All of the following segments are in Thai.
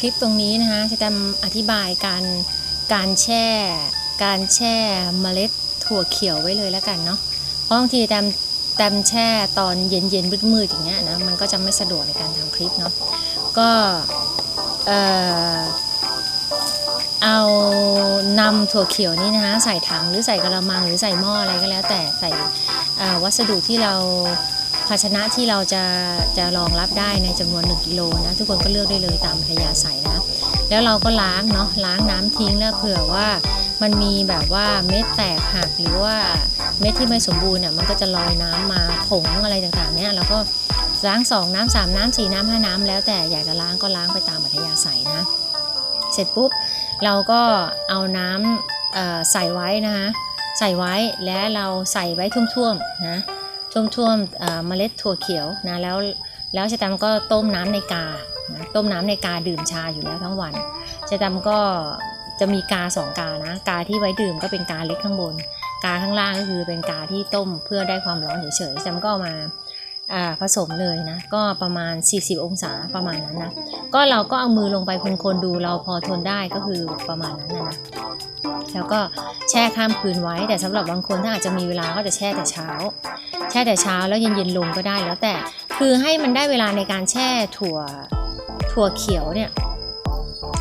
คลิปตรงนี้นะคะจะทำอธิบายการการแช่ การแช่เมล็ดถั่วเขียวไว้เลยแล้วกันเนาะเพราะบางทีแตมแตมแช่ตอนเย็นเย็นๆมืดๆอย่างเงี้ยนะมันก็จะไม่สะดวกในการทำคลิปเนาะก็เออเอานำถั่วเขียวนี่นะคะใส่ถังหรือใส่กระมังหรือใส่หม้ออะไรก็แล้วแต่ใส่วัสดุที่เรา ภาชนะที่เราจะจะรองรับได้ในจำนวน 1กิโลนะทุกคนก็เลือกได้เลยตามอัธยาศัยนะ แล้วเราก็ล้างเนาะล้างน้ำทิ้งแล้วเผื่อว่ามันมีแบบว่าเม็ดแตกหักหรือว่าเม็ดที่ไม่สมบูรณ์เนี่ยมันก็จะลอยน้ำมาผงอะไรต่างๆเนี่ยเราก็ล้างสองน้ำสามน้ำสี่น้ำห้าน้ำแล้วแต่อยากจะล้างก็ล้างไปตามอัธยาศัยนะ เสร็จปุ๊บเราก็เอาน้ำใส่ไว้นะคะใส่ไว้แล้วเราใส่ไว้ท่วมๆนะ ท่วมๆเอ่อเมล็ดถั่วเขียวนะแล้วแล้วชะตามก็ต้มน้ำในกานะต้มน้ำในกาดื่มชาอยู่แล้วทั้งวันชะตามก็จะมีกาสองกานะกาที่ไว้ดื่มก็เป็นกาเล็กข้างบน กาข้างล่างก็คือเป็นกาที่ต้มเพื่อได้ความร้อนเฉยๆชะตามก็เอามา ผสมเลยนะ ก็ประมาณ 40 องศาประมาณนั้นนะก็เราก็เอามือลงไปคนๆดูเราพอทนได้ก็คือประมาณนั้นนะนะแล้วก็แช่ข้ามคืนไว้ แต่สำหรับบางคนถ้าอาจจะมีเวลาก็จะแช่แต่เช้า แช่แต่เช้าแล้วเย็นๆลงก็ได้แล้วแต่คือให้มันได้เวลาในการแช่ถั่วถั่วเขียวเนี่ย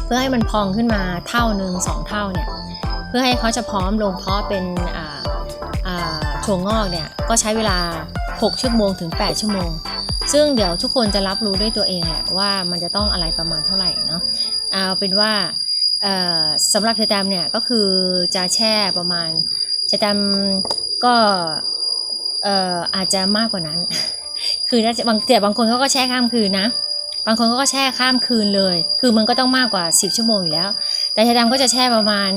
เพื่อให้มันพองขึ้นมาเท่าหนึ่งสองเท่าเนี่ยเพื่อให้เขาจะพร้อมลงเพาะเป็นถั่วงอกเนี่ยก็ใช้เวลา 6 ชั่วโมงถึง 8 ชั่วโมง ซึ่งเดี๋ยวทุกคนจะรับรู้ด้วยตัวเองแหละว่ามันจะต้องอะไรประมาณเท่าไหร่เนาะเอาเป็นว่าสำหรับเชอแตมเนี่ยก็คือจะแช่ประมาณเชอแตมก็อาจจะมากกว่านั้น คือถ้าบางแต่บางคนเขาก็แช่ข้ามคืนนะบางคนก็แช่ข้ามคืนเลย คือมันก็ต้องมากกว่า 10 ชั่วโมงอยู่แล้ว แต่เชอแตมก็จะแช่ประมาณ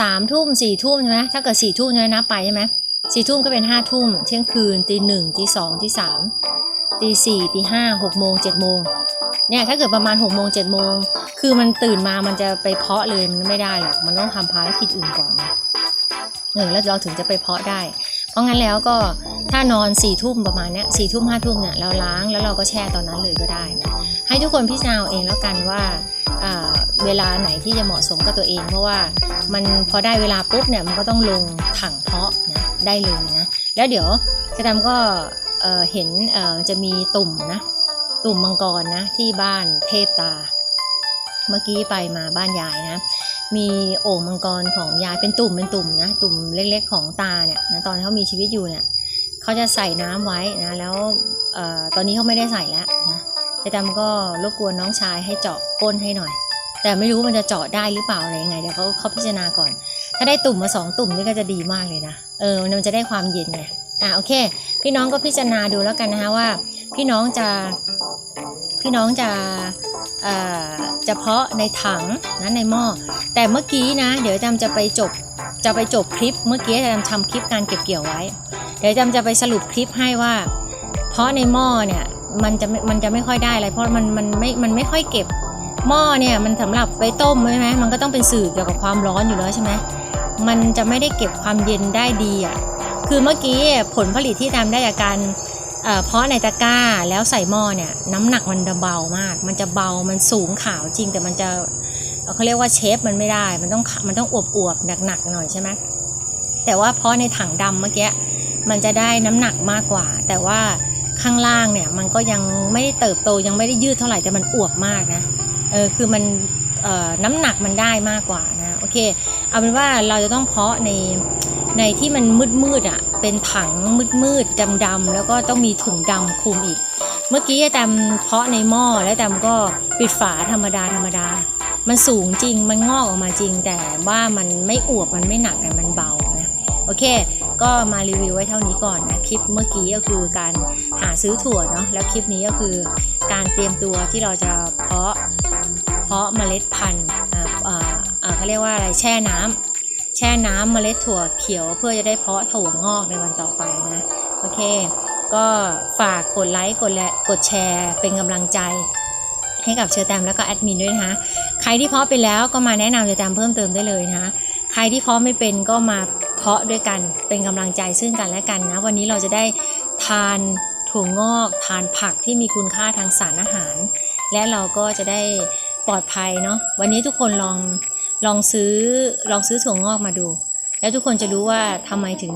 สามทุ่มสี่ทุ่มใช่ไหมถ้าเกิดสี่ทุ่มเนี่ยนับไปใช่ไหม สี่ทุ่มก็เป็นห้าทุ่ม เที่ยงคืนตีหนึ่งตีสองตีสามตีสี่ตีห้าหกโมงเจ็ดโมงเนี่ยถ้าเกิดประมาณหกโมงเจ็ดโมงคือมันตื่นมามันจะไปเพาะเลยมันไม่ได้หรอกมันต้องทำภารกิจอื่นก่อนเออแล้วเราถึงจะไปเพาะได้ เพราะงั้นแล้วก็ถ้านอน4ี่ทุ่มประมาณเนี้ยสี่ทุ่มห้าทุ่มเนี่ยเราล้างแล้วเราก็แช่ตอนนั้นเลยก็ได้นะให้ทุกคนพิจารณาเอาเองแล้วกันว่าเวลาไหนที่จะเหมาะสมกับตัวเอง เพราะว่ามันพอได้เวลาปุ๊บเนี่ยมันก็ต้องลงถังเพาะนะได้เลยนะแล้วเดี๋ยวจะทำก็เห็นจะมีตุ่มนะตุ่มมังกรนะที่บ้านเทพตา เมื่อกี้ไปมาบ้านยายนะ มีโอ่งมังกรของยายเป็นตุ่มเป็นตุ่มนะตุ่มเล็กๆของตาเนี่ยนะตอนเขามีชีวิตอยู่เนี่ยเขาจะใส่น้ำไว้นะแล้วออตอนนี้เขาไม่ได้ใส่แล้วนะแต่จำก็รบกวนน้องชายให้เจาะก้นให้หน่อย แต่ไม่รู้มันจะเจาะได้หรือเปล่าอะไรยังไงเดี๋ยวเขาเขาพิจารณาก่อน ถ้าได้ตุ่มมาสองตุ่มนี่ก็จะดีมากเลยนะเออมันจะได้ความเย็นไงอะโอเค พี่น้องก็พิจารณาดูแล้วกันนะคะว่า พี่น้องจะพี่น้องจะเอ่อจะเพาะในถังนะในหม้อแต่เมื่อกี้นะ เดี๋ยวจำจะไปจบจะไปจบคลิปเมื่อกี้จำทำคลิปการเก็บเกี่ยวไว้ เดี๋ยวจำจะไปสรุปคลิปให้ว่า เพาะในหม้อเนี่ยมันจะมันจะไม่ค่อยได้อะไรเพราะมันมันไม่มันไม่ค่อยเก็บหม้อเนี่ยมันสำหรับไปต้มใช่ไหมมันก็ต้องเป็นสื่อเกี่ยวกับความร้อนอยู่แล้วใช่ไหมมันจะไม่ได้เก็บความเย็นได้ดีอะคือเมื่อกี้ผลผลิตที่ทำได้จากการ เพราะในตะกร้าแล้วใส่หม้อเนี่ยน้ำหนักมันจะเบามาก มันจะเบามันสูงขาวจริงแต่มันจะเขาเรียกว่าเชฟมันไม่ได้ มันต้องมันต้องอวบอวบๆหนักๆหน่อยใช่ไหมแต่ว่าเพราะในถังดำเมื่อกี้มันจะได้น้ำหนักมากกว่า แต่ว่าข้างล่างเนี่ยมันก็ยังไม่ได้เติบโตยังไม่ได้ยืดเท่าไหร่แต่มันอวบมากนะเออคือมันน้ำหนักมันได้มากกว่านะโอเคเอาเป็นว่าเราจะต้องเพาะใน ในที่มันมืดมืดๆอะ เป็นถังมืดมืดดำดำๆแล้วก็ต้องมีถุงดำคลุมอีก เมื่อกี้แตมเพาะในหม้อแล้วแตมก็ปิดฝาธรรมดาธรรมดา มันสูงจริงมันงอกออกมาจริง แต่ว่ามันไม่อวบมันไม่หนักแต่มันเบานะโอเค ก็มารีวิวไว้เท่านี้ก่อนนะคลิปเมื่อกี้ก็คือการหาซื้อถั่วเนาะแล้วคลิปนี้ก็คือการเตรียมตัวที่เราจะเพาะเพาะเมล็ดพันธุ์อ่าอ่าอ่าเขาเรียกว่าอะไรแช่น้ำ แช่น้ำเมล็ดถั่วเขียวเพื่อจะได้เพาะถั่วงอกในวันต่อไปนะ โอเค ก็ฝากกดไลค์กดและกดแชร์เป็นกำลังใจให้กับเชอร์แตมแล้วก็แอดมินด้วยนะคะ ใครที่เพาะไปแล้วก็มาแนะนำเชอร์แตมเพิ่มเติมได้เลยนะคะ ใครที่เพาะไม่เป็นก็มาเพาะด้วยกันเป็นกำลังใจซึ่งกันและกันนะ วันนี้เราจะได้ทานถั่วงอก ทานผักที่มีคุณค่าทางสารอาหาร และเราก็จะได้ปลอดภัยเนาะ วันนี้ทุกคนลอง ลองซื้อลองซื้อถั่วงอกมาดู แล้วทุกคนจะรู้ว่าทำไมถึง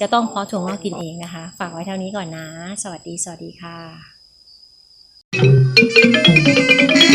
จะต้องเพาะถั่วงอกกินเองนะคะ ฝากไว้เท่านี้ก่อนนะ สวัสดี สวัสดีค่ะ